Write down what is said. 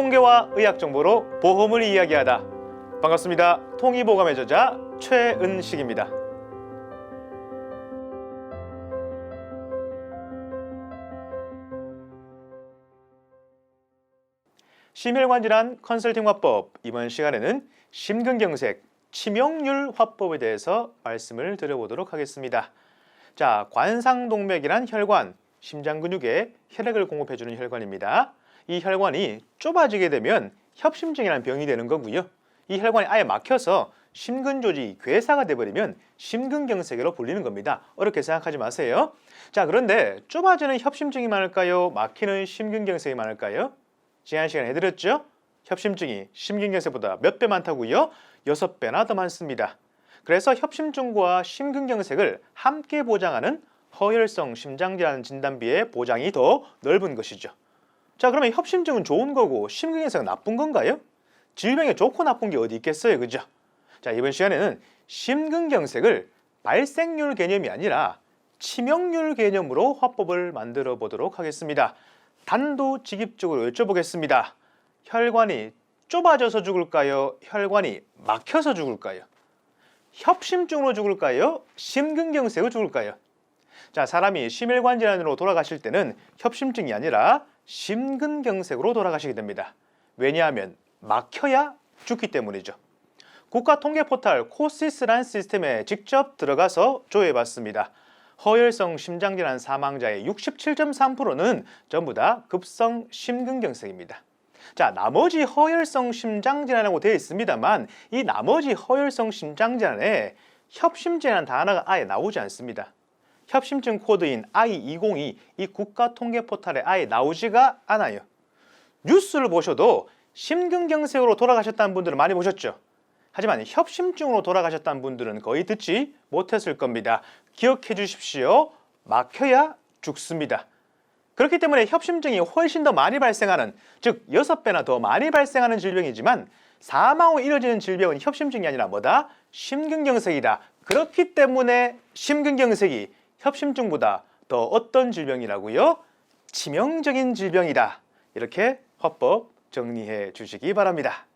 통계와 의학 정보로 보험을 이야기하다. 반갑습니다. 통이보감의 저자 최은식입니다. 심혈관 질환 컨설팅 화법 이번 시간에는 심근경색 치명률 화법에 대해서 말씀을 드려보도록 하겠습니다. 자, 관상동맥이란 혈관, 심장 근육에 혈액을 공급해주는 혈관입니다. 이 혈관이 좁아지게 되면 협심증이라는 병이 되는 거고요. 이 혈관이 아예 막혀서 심근 조직이 괴사가 돼버리면 심근경색으로 불리는 겁니다. 어렵게 생각하지 마세요. 자, 그런데 좁아지는 협심증이 많을까요? 막히는 심근경색이 많을까요? 지난 시간에 해드렸죠? 협심증이 심근경색보다 몇 배 많다고요? 여섯 배나 더 많습니다. 그래서 협심증과 심근경색을 함께 보장하는 허혈성 심장질환 진단비의 보장이 더 넓은 것이죠. 자, 그러면 협심증은 좋은 거고 심근경색은 나쁜 건가요? 질병에 좋고 나쁜 게 어디 있겠어요, 그죠? 자, 이번 시간에는 심근경색을 발생률 개념이 아니라 치명률 개념으로 화법을 만들어 보도록 하겠습니다. 단도직입적으로 여쭤보겠습니다. 혈관이 좁아져서 죽을까요? 혈관이 막혀서 죽을까요? 협심증으로 죽을까요? 심근경색으로 죽을까요? 자, 사람이 심혈관 질환으로 돌아가실 때는 협심증이 아니라 심근경색으로 돌아가시게 됩니다. 왜냐하면 막혀야 죽기 때문이죠. 국가 통계 포털 코시스란 시스템에 직접 들어가서 조회해봤습니다. 허혈성 심장질환 사망자의 67.3%는 전부 다 급성 심근경색입니다. 자, 나머지 허혈성 심장질환이라고 되어 있습니다만 이 나머지 허혈성 심장질환에 협심증이라는 단어가 아예 나오지 않습니다. 협심증 코드인 I202 이 국가통계 포털에 아예 나오지가 않아요. 뉴스를 보셔도 심근경색으로 돌아가셨다는 분들은 많이 보셨죠. 하지만 협심증으로 돌아가셨다는 분들은 거의 듣지 못했을 겁니다. 기억해 주십시오. 막혀야 죽습니다. 그렇기 때문에 협심증이 훨씬 더 많이 발생하는, 즉 여섯 배나 더 많이 발생하는 질병이지만 사망 후 이뤄지는 질병은 협심증이 아니라 뭐다? 심근경색이다. 그렇기 때문에 심근경색이 협심증보다 더 어떤 질병이라고요? 치명적인 질병이다. 이렇게 화법 정리해 주시기 바랍니다.